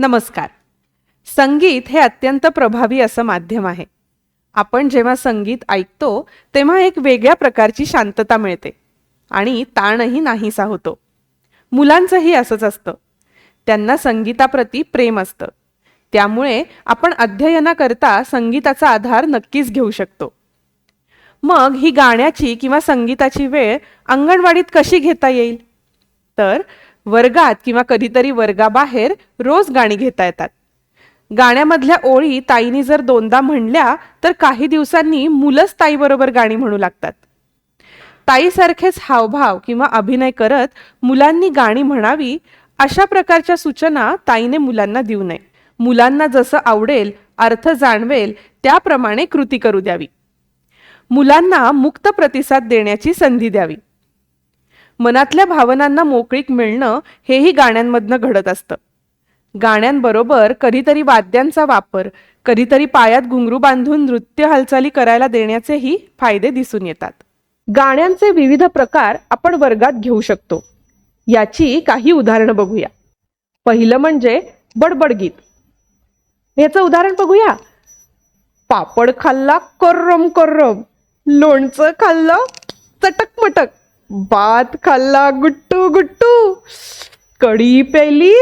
नमस्कार. संगीत हे अत्यंत प्रभावी असं माध्यम आहे. आपण जेव्हा संगीत ऐकतो तेव्हा एक वेगळ्या प्रकारची शांतता मिळते आणि ताणही नाहीसा होतो. मुलांचंही असंच असतं. त्यांना संगीताप्रती प्रेम असतं. त्यामुळे आपण अध्ययनाकरता संगीताचा आधार नक्कीच घेऊ शकतो. मग ही गाण्याची किंवा संगीताची वेळ अंगणवाडीत कशी घेता येईल? तर वर्गात किंवा कधीतरी वर्गाबाहेर रोज गाणी घेता येतात. गाण्यामधल्या ओळी ताईनी जर दोनदा म्हणल्या तर काही दिवसांनी मुलंच ताईबरोबर गाणी म्हणू लागतात. ताईसारखेच हावभाव किंवा अभिनय करत मुलांनी गाणी म्हणावी अशा प्रकारच्या सूचना ताईने मुलांना देऊ नये. मुलांना जसं आवडेल अर्थ जाणवेल त्याप्रमाणे कृती करू द्यावी. मुलांना मुक्त प्रतिसाद देण्याची संधी द्यावी. मनातल्या भावनांना मोकळीक मिळणं हेही गाण्यांमधनं घडत असतं. गाण्यांबरोबर कधीतरी वाद्यांचा वापर कधीतरी पायात घुंगरू बांधून नृत्य हालचाली करायला देण्याचेही फायदे दिसून येतात. गाण्यांचे विविध प्रकार आपण वर्गात घेऊ शकतो. याची काही उदाहरणं बघूया. पहिलं म्हणजे बडबड गीत. याचं उदाहरण बघूया. पापड खाल्ला कर्रम कर्रम लोणचं खाल्लं चटक मटक भात खाल्ला गुट्टू गुट्टू. कढी पेली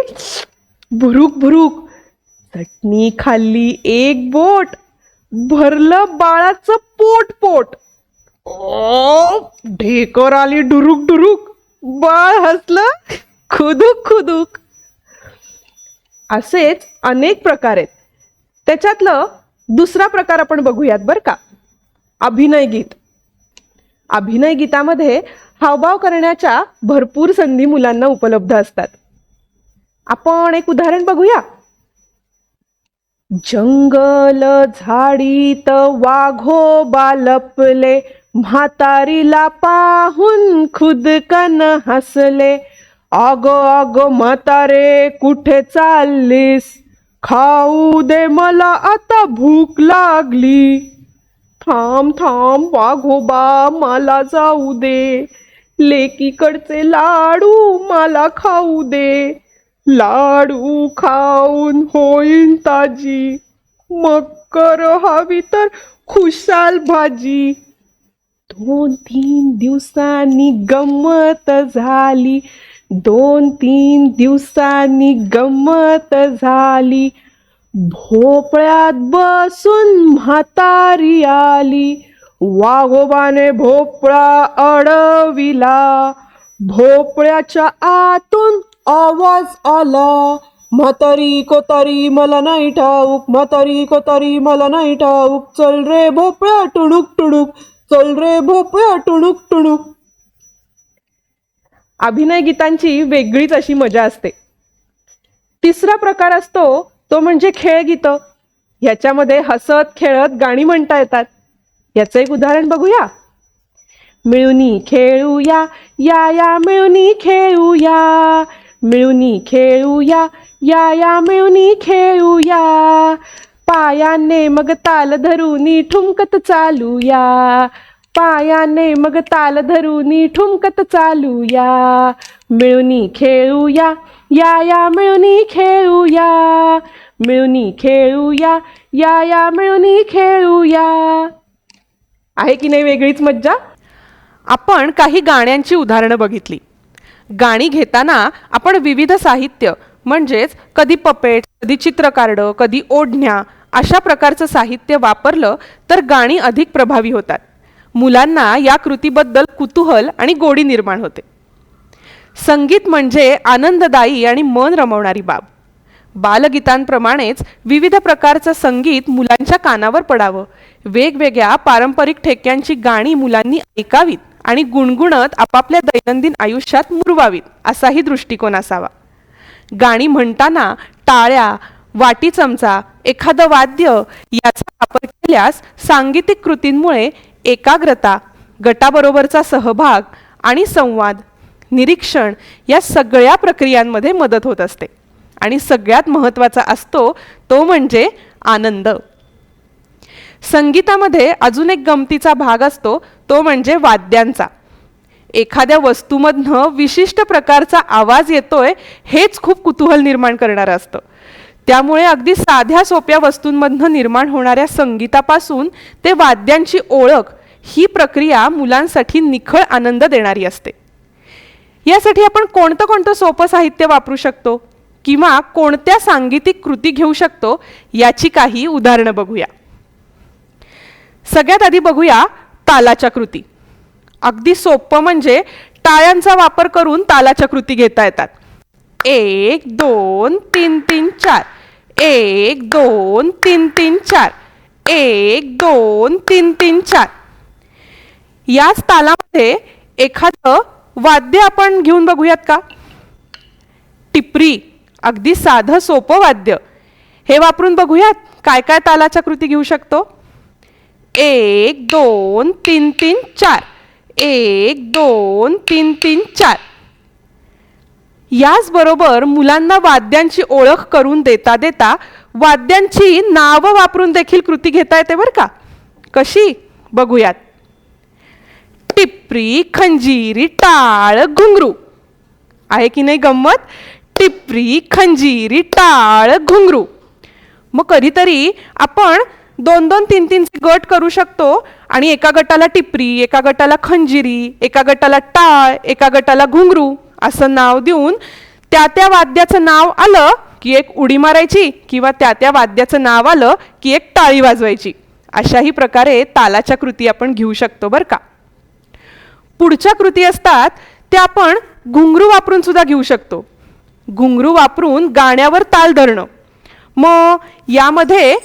भुरुक भुरुक. चटणी खाल्ली एक बोट. भरलं बाळाचं पोट पोट. ओ ढेकर आली डुरुक डुरुक बाळ हसलं खुदुक खुदुक. असेच अनेक प्रकार आहेत. त्याच्यातलं दुसरा प्रकार आपण बघूयात बरं का. अभिनय गीत. अभिनय गीतामध्ये हावभाव करण्याच्या भरपूर संधी मुलांना उपलब्ध असतात. आपण एक उदाहरण बघूया. जंगल झाडीत वाघोबा लपले म्हातारीला पाहून खुदकन हसले. अग अग म्हातारे कुठे चाललीस? खाऊ दे मला आता भूक लागली. थांब थांब वाघोबा मला जाऊ दे. लेकीकडचे लाडू मला खाऊ दे. लाडू खाऊन होईन ताजी. मग कर हवी तर खुशाल भाजी. दोन तीन दिवसांनी गंमत झाली. दोन तीन दिवसांनी गंमत झाली. भोपळ्यात बसून म्हातारी आली. वाघोबाने भोपळा अडविला. भोपळ्याच्या आतून आवाज आला. म्हातारी कोतारी मला नाही ठाऊक. म्हातारी कोतारी मला नाही ठाऊक. चल रे भोपळ्या टुणूक टुणूक. चल रे भोपळ्या टुणूक टुणूक. अभिनय गीतांची वेगळीच अशी मजा असते. तिसरा प्रकार असतो तो म्हणजे खेळ गीत. ह्याच्यामध्ये हसत खेळत गाणी म्हणता येतात. याचं एक उदाहरण बघूया. मिळूनी खेळूया या या मिळूनी खेळूया. मिळूनी खेळूया या या मिळूनी खेळूया. पायाने मग ताल धरूनी ठुमकत चालूया. पायाने मग ताल धरूनी ठुमकत चालूया. मिळूनी खेळूया या या मिळूनी खेळूया. मिळूनी खेळूया या या मिळूनी खेळूया. आहे की नाही वेगळीच मज्जा? आपण काही गाण्यांची उदाहरणं बघितली. गाणी घेताना आपण विविध साहित्य म्हणजेच कधी पपेट कधी चित्रकार्ड कधी ओढण्या अशा प्रकारचं साहित्य वापरलं तर गाणी अधिक प्रभावी होतात. मुलांना या कृतीबद्दल कुतूहल आणि गोडी निर्माण होते. संगीत म्हणजे आनंददायी आणि मन रमवणारी बाब. बालगीतांप्रमाणेच विविध प्रकारचं संगीत मुलांच्या कानावर पडावं वेगवेगळ्या पारंपरिक ठेक्यांची गाणी मुलांनी ऐकावीत आणि गुणगुणत आपापल्या दैनंदिन आयुष्यात मुरवावीत असाही दृष्टिकोन असावा. गाणी म्हणताना टाळ्या वाटी चमचा एखादं वाद्य याचा वापर केल्यास सांगीतिक कृतींमुळे एकाग्रता गटाबरोबरचा सहभाग आणि संवाद निरीक्षण या सगळ्या प्रक्रियांमध्ये मदत होत असते. आणि सगळ्यात महत्त्वाचा असतो तो म्हणजे आनंद. संगीतामध्ये अजून एक गमतीचा भाग असतो तो म्हणजे वाद्यांचा. एखाद्या वस्तूमधनं विशिष्ट प्रकारचा आवाज येतोय हेच खूप कुतूहल निर्माण करणारं असतं. त्यामुळे अगदी साध्या सोप्या वस्तूंमधनं निर्माण होणाऱ्या संगीतापासून ते वाद्यांची ओळख ही प्रक्रिया मुलांसाठी निखळ आनंद देणारी असते. यासाठी आपण कोणतं कोणतं सोपं साहित्य वापरू शकतो किंवा कोणत्या सांगीतिक कृती घेऊ शकतो याची काही उदाहरणं बघूया. सगळ्यात आधी बघूया तालाच्या कृती. अगदी सोपं म्हणजे टाळ्यांचा वापर करून तालाच्या कृती घेता येतात. एक दोन तीन तीन चार. एक दोन तीन तीन चार. एक दोन तीन तीन चार. याच तालामध्ये एखादं वाद्य आपण घेऊन बघूयात का? टिपरी. अगदी साधं सोपं वाद्य. हे वापरून बघूयात काय काय तालाच्या कृती घेऊ शकतो? एक दोन तीन तीन चार. एक दोन तीन तीन चार. याचबरोबर मुलांना वाद्यांची ओळख करून देता देता वाद्यांची नावं वापरून देखील कृती घेता येते बरं का? कशी? बघूयात. टिपरी खंजिरी टाळ घुंगरू. आहे की नाही गंमत? टिपरी खंजिरी टाळ घुंगरू. मग कधीतरी आपण दोन दोन तीन तीनचे गट करू शकतो. आणि एका गटाला टिपरी एका गटाला खंजिरी एका गटाला टाळ एका गटाला घुंगरू असं नाव देऊन त्या त्या वाद्याचं नाव आलं की एक उडी मारायची किंवा त्या त्या वाद्याचं नाव आलं की एक टाळी वाजवायची. अशाही प्रकारे तालाच्या कृती आपण घेऊ शकतो बरं का. पुढच्या कृती असतात त्या आपण घुंगरू वापरून सुद्धा घेऊ शकतो. घुंगरू वापरून गाण्यावर ताल धरणं. मग यामध्ये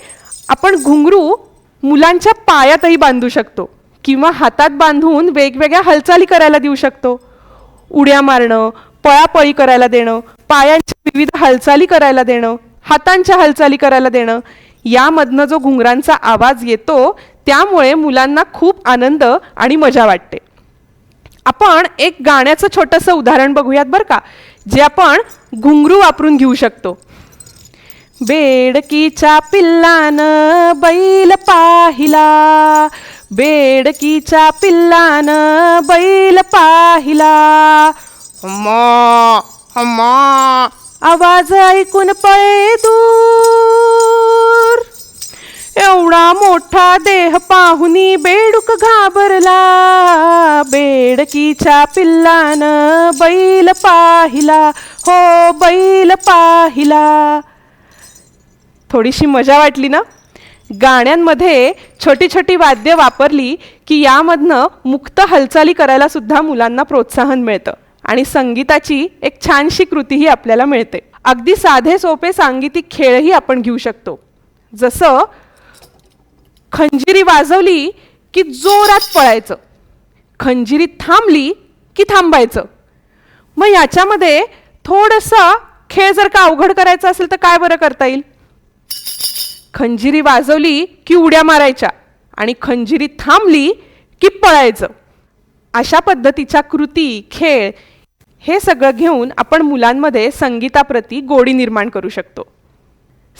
आपण घुंगरू मुलांच्या पायातही बांधू शकतो किंवा हातात बांधून वेगवेगळ्या हालचाली करायला देऊ शकतो. उड्या मारणं पळापळी करायला देणं पायांच्या विविध हालचाली करायला देणं हातांच्या हालचाली करायला देणं यामधनं जो घुंगरांचा आवाज येतो त्यामुळे मुलांना खूप आनंद आणि मजा वाटते. आपण एक गाण्याचं छोटंसं उदाहरण बघूयात बरं का जे आपण घुंगरू वापरून घेऊ शकतो. बेडकीच्या पिल्लानं बैल पाहिला. बेडकीच्या पिल्लानं बैल पाहिला. हम्मा आवाज ऐकून पळे दूर. एवढा मोठा देह पाहुनी बेडूक घाबरला. बेडकीच्या पिल्लानं बैल पाहिला. हो बैल पाहिला. थोडीशी मजा वाटली ना? गाण्यांमध्ये छोटी छोटी वाद्य वापरली की यामधनं मुक्त हालचाली करायला सुद्धा मुलांना प्रोत्साहन मिळतं आणि संगीताची एक छानशी कृतीही आपल्याला मिळते. अगदी साधे सोपे सांगीतिक खेळही आपण घेऊ शकतो. जसं खंजिरी वाजवली की जोरात पळायचं. खंजिरी थांबली की थांबायचं. मग याच्यामध्ये थोडंसं खेळ जर का अवघड करायचं असेल तर काय बरं करता येईल? खंजिरी वाजवली की उड्या मारायच्या आणि खंजिरी थांबली की पळायचं. अशा पद्धतीच्या कृती खेळ हे सगळं घेऊन आपण मुलांमध्ये संगीताप्रती गोडी निर्माण करू शकतो.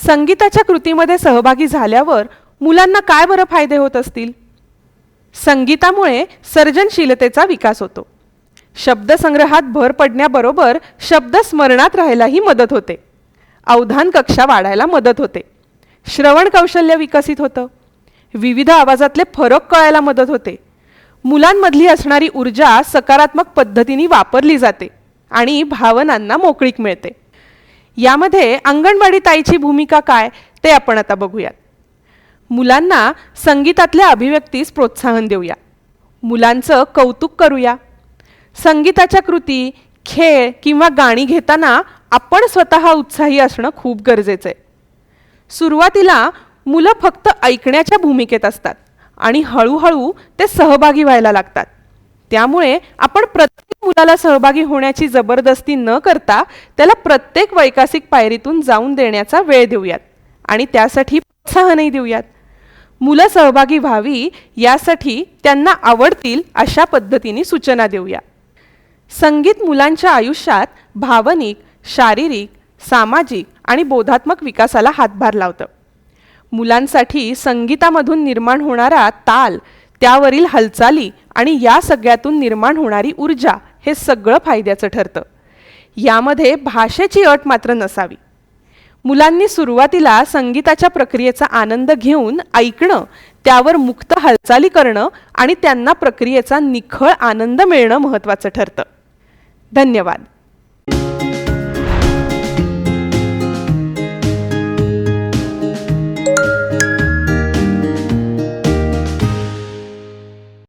संगीताच्या कृतीमध्ये सहभागी झाल्यावर मुलांना काय बरं फायदे होत असतील? संगीतामुळे सर्जनशीलतेचा विकास होतो. शब्दसंग्रहात भर पडण्याबरोबर शब्द स्मरणात राहायलाही मदत होते. अवधान कक्षा वाढायला मदत होते. श्रवण कौशल्य विकसित होतं. विविध आवाजातले फरक कळायला मदत होते. मुलांमधली असणारी ऊर्जा सकारात्मक पद्धतीने वापरली जाते आणि भावनांना मोकळीक मिळते. यामध्ये अंगणवाडी ताईची भूमिका काय ते आपण आता बघूयात. मुलांना संगीतातल्या अभिव्यक्तीस प्रोत्साहन देऊया. मुलांचं कौतुक करूया. संगीताच्या कृती खेळ किंवा गाणी घेताना आपण स्वतः उत्साही असणं खूप गरजेचं आहे. सुरुवातीला मुलं फक्त ऐकण्याच्या भूमिकेत असतात आणि हळूहळू ते सहभागी व्हायला लागतात. त्यामुळे आपण प्रत्येक मुलाला सहभागी होण्याची जबरदस्ती न करता त्याला प्रत्येक वैकासिक पायरीतून जाऊन देण्याचा वेळ देऊयात आणि त्यासाठी प्रोत्साहनही देऊयात. मुलं सहभागी व्हावी यासाठी त्यांना आवडतील अशा पद्धतीने सूचना देऊया. संगीत मुलांच्या आयुष्यात भावनिक शारीरिक सामाजिक आणि बोधात्मक विकासाला हातभार लावतं. मुलांसाठी संगीतामधून निर्माण होणारा ताल त्यावरील हालचाली आणि या सगळ्यातून निर्माण होणारी ऊर्जा हे सगळं फायद्याचं ठरतं. यामध्ये भाषेची अट मात्र नसावी. मुलांनी सुरुवातीला संगीताच्या प्रक्रियेचा आनंद घेऊन ऐकणं त्यावर मुक्त हालचाली करणं आणि त्यांना प्रक्रियेचा निखळ आनंद मिळणं महत्त्वाचं ठरतं. धन्यवाद.